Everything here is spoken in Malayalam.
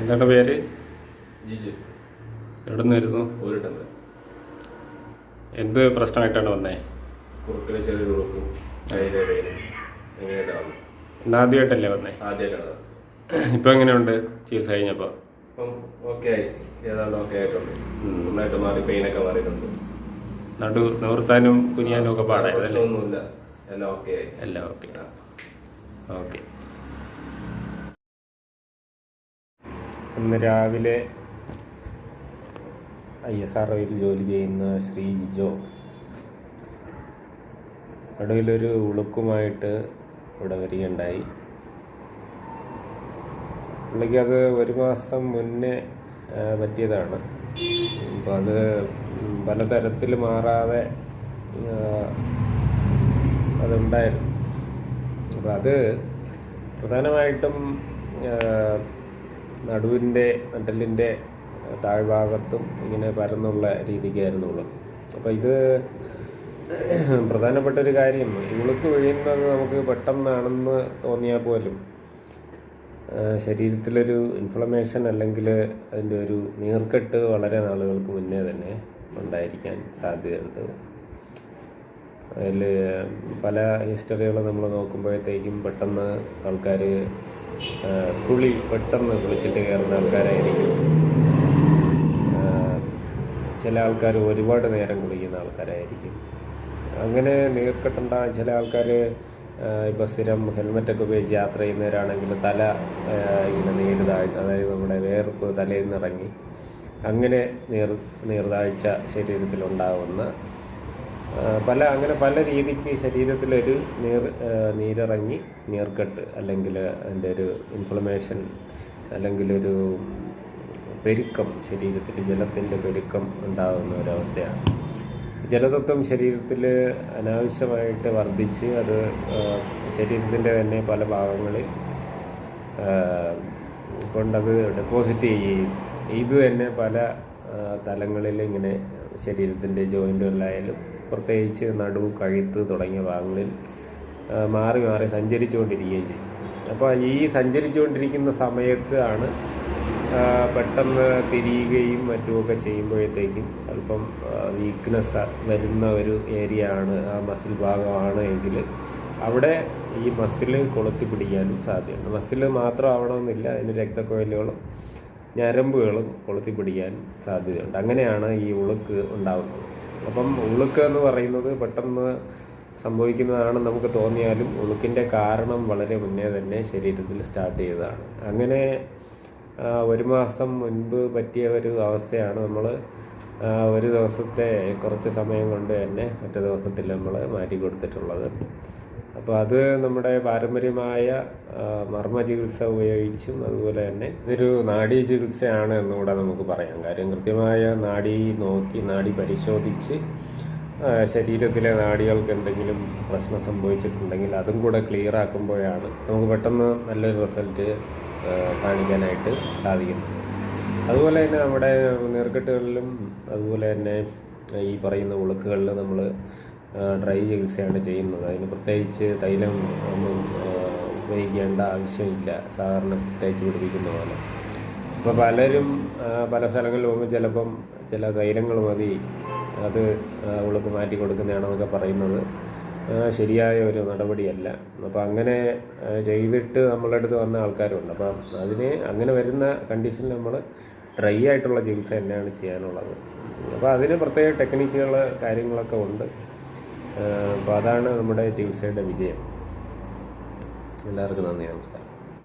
എന്താണ് പേര്? ജിജു. എവിടെ നിന്ന് വരുന്നു ഊരിട്ടത് എന്ത് പ്രശ്നമായിട്ടാണ് വന്നേ? കുറുക്കിന് ചെറിയ കുറുക്കും ആദ്യമായിട്ടല്ലേ വന്നു? ആദ്യമായിട്ടാണ് ഇപ്പം എങ്ങനെയുണ്ട്? ചികിത്സ കഴിഞ്ഞപ്പോൾ ഇപ്പം ഓക്കെ ആയി. ഏതാണ്ട് ഓക്കെ ആയിട്ടുണ്ട്. നന്നായിട്ട് മാറി പെയിനൊക്കെ മാറിയിട്ടുണ്ട്. നടു നിവർത്താനും കുനിയാനും ഒക്കെ പാടായതല്ലേ? ഒന്നുമില്ല എല്ലാം ഓക്കെ ആയി. എല്ലാം ഓക്കെ ഓക്കെ ഇന്ന് രാവിലെ ഐ എസ് ആർ ജോലി ചെയ്യുന്ന ശ്രീ ജിജോ. ഒടുവിലൊരു ഉളുക്കുമായിട്ട് ഇവിടെ വരികയുണ്ടായി. പുള്ളിക്ക് അത് ഒരു മാസം മുന്നേ പറ്റിയതാണ്. അപ്പോൾ അത് പലതരത്തിൽ മാറാതെ അതുണ്ടായിരുന്നു. അപ്പോൾ അത് പ്രധാനമായിട്ടും നടുവിന്റെ നട്ടലിന്റെ താഴ്ഭാഗത്തും ഇങ്ങനെ പരന്നുള്ള രീതിക്കായിരുന്നു ഉള്ളത്. അപ്പോൾ ഇത് പ്രധാനപ്പെട്ട ഒരു കാര്യം. ഇവിളുക്ക് വീഴുന്നത് നമുക്ക് പെട്ടെന്നാണെന്ന് തോന്നിയാൽ പോലും ശരീരത്തിലൊരു ഇൻഫ്ലമേഷൻ അല്ലെങ്കിൽ അതിന്റെ ഒരു നീർക്കെട്ട് വളരെ നാളുകൾക്ക് മുന്നേ തന്നെ ഉണ്ടായിരിക്കാൻ സാധ്യതയുണ്ട്. അതിൽ പല ഹിസ്റ്ററികൾ നമ്മൾ നോക്കുമ്പോഴത്തേക്കും പെട്ടെന്ന് ആൾക്കാർ കുളി പെട്ടെന്ന് കുളിച്ചിട്ട് കയറുന്ന ആൾക്കാരായിരിക്കും. ചില ആൾക്കാർ ഒരുപാട് നേരം കുളിക്കുന്ന ആൾക്കാരായിരിക്കും. അങ്ങനെ നീർക്കെട്ടുണ്ടാകും ചില ആൾക്കാർ ഇപ്പോൾ സ്ഥിരം ഹെൽമെറ്റൊക്കെ ഉപയോഗിച്ച് യാത്ര ചെയ്യുന്നവരാണെങ്കിൽ തല ഇങ്ങനെ നീരുതാഴ് അതായത് നമ്മുടെ വേർപ്പ് തലയിൽ നിന്ന് ഇറങ്ങി അങ്ങനെ നീർ നീർതാഴ്ച ശരീരത്തിലുണ്ടാകുന്ന പല അങ്ങനെ പല രീതിക്ക് ശരീരത്തിലൊരു നീർ നീരിറങ്ങി നീർക്കെട്ട് അല്ലെങ്കിൽ അതിന്റെ ഒരു ഇൻഫ്ലമേഷൻ അല്ലെങ്കിൽ ഒരു പെരുക്കം ശരീരത്തിൽ ജലത്തിന്റെ പെരുക്കം ഉണ്ടാകുന്ന ഒരവസ്ഥയാണ്. ജലതത്വം ശരീരത്തിൽ അനാവശ്യമായിട്ട് വർദ്ധിച്ച് അത് ശരീരത്തിന്റെ തന്നെ പല ഭാഗങ്ങളിൽ കൊണ്ടത് ഡെപ്പോസിറ്റ് ചെയ്യുകയും ഇത് തന്നെ പല തലങ്ങളിൽ ഇങ്ങനെ ശരീരത്തിന്റെ ജോയിന്റുകളിലായാലും പ്രത്യേകിച്ച് നടു കഴുത്ത് തുടങ്ങിയ ഭാഗങ്ങളിൽ മാറി മാറി സഞ്ചരിച്ചുകൊണ്ടിരിക്കുകയും ചെയ്യും. അപ്പോൾ ഈ സഞ്ചരിച്ചുകൊണ്ടിരിക്കുന്ന സമയത്ത് ആണ് പെട്ടെന്ന് തിരിയുകയും മറ്റുമൊക്കെ ചെയ്യുമ്പോഴത്തേക്കും അല്പം വീക്ക്നെസ് വരുന്ന ഒരു ഏരിയ ആണ് ആ മസിൽ ഭാഗമാണ് എങ്കിൽ അവിടെ ഈ മസിൽ കൊളുത്തി പിടിക്കാനും സാധ്യതയുണ്ട്. മസിൽ മാത്രം ആവണമെന്നില്ല അതിന് രക്തക്കൊഴലുകളും ഞരമ്പുകളും കൊളുത്തി പിടിക്കാൻ സാധ്യതയുണ്ട്. അങ്ങനെയാണ് ഈ ഉളുക്ക് ഉണ്ടാകുന്നത് അപ്പം ഉളുക്ക് എന്ന് പറയുന്നത് പെട്ടെന്ന് സംഭവിക്കുന്നതാണ് നമുക്ക് തോന്നിയാലും ഉളുക്കിന്റെ കാരണം വളരെ മുന്നേ തന്നെ ശരീരത്തിൽ സ്റ്റാർട്ട് ചെയ്തതാണ്. അങ്ങനെ ഒരു മാസം മുൻപ് പറ്റിയ ഒരു അവസ്ഥയാണ് നമ്മൾ ഒരു ദിവസത്തെ കുറച്ച് സമയം കൊണ്ട് തന്നെ മറ്റു ദിവസത്തിൽ നമ്മൾ മാറ്റി കൊടുത്തിട്ടുള്ളത്. അപ്പോൾ അത് നമ്മുടെ പാരമ്പര്യമായ മർമ്മ ചികിത്സ ഉപയോഗിച്ചും അതുപോലെ തന്നെ ഇതൊരു നാഡീ ചികിത്സയാണ് എന്നുകൂടെ നമുക്ക് പറയാം. കാര്യം കൃത്യമായ നാഡി നോക്കി നാഡി പരിശോധിച്ച് ശരീരത്തിലെ നാഡികൾക്ക് എന്തെങ്കിലും പ്രശ്നം സംഭവിച്ചിട്ടുണ്ടെങ്കിൽ അതും കൂടെ ക്ലിയർ ആക്കുമ്പോഴാണ് നമുക്ക് പെട്ടെന്ന് നല്ലൊരു റിസൾട്ട് കാണിക്കാനായിട്ട് സാധിക്കുന്നത്. അതുപോലെ തന്നെ നമ്മുടെ നീർക്കെട്ടുകളിലും അതുപോലെ തന്നെ ഈ പറയുന്ന ഉളുക്കുകളിൽ നമ്മൾ ഡ്രൈ ചികിത്സയാണ് ചെയ്യുന്നത്. അതിന് പ്രത്യേകിച്ച് തൈലം ഒന്നും ഉപയോഗിക്കേണ്ട ആവശ്യമില്ല. സാധാരണ തേച്ച് പിടിപ്പിക്കുന്ന പോലെ അപ്പോൾ പലരും പല സ്ഥലങ്ങളിൽ പോകുമ്പോൾ ചിലപ്പം ചില തൈലങ്ങൾ മതി അത് അവൾക്ക് മാറ്റി കൊടുക്കുന്നതാണെന്നൊക്കെ പറയുന്നത് ശരിയായ ഒരു നടപടിയല്ല. അപ്പോൾ അങ്ങനെ ചെയ്തിട്ട് നമ്മളുടെ അടുത്ത് വന്ന ആൾക്കാരുണ്ട്. അപ്പം അതിന് അങ്ങനെ വരുന്ന കണ്ടീഷനിൽ നമ്മൾ ഡ്രൈ ആയിട്ടുള്ള ചികിത്സ തന്നെയാണ് ചെയ്യാനുള്ളത്. അപ്പോൾ അതിന് പ്രത്യേക ടെക്നിക്കുകൾ കാര്യങ്ങളൊക്കെ ഉണ്ട്. അപ്പോൾ അതാണ് നമ്മുടെ ചികിത്സയുടെ വിജയം. എല്ലാവർക്കും നന്ദി നമസ്കാരം.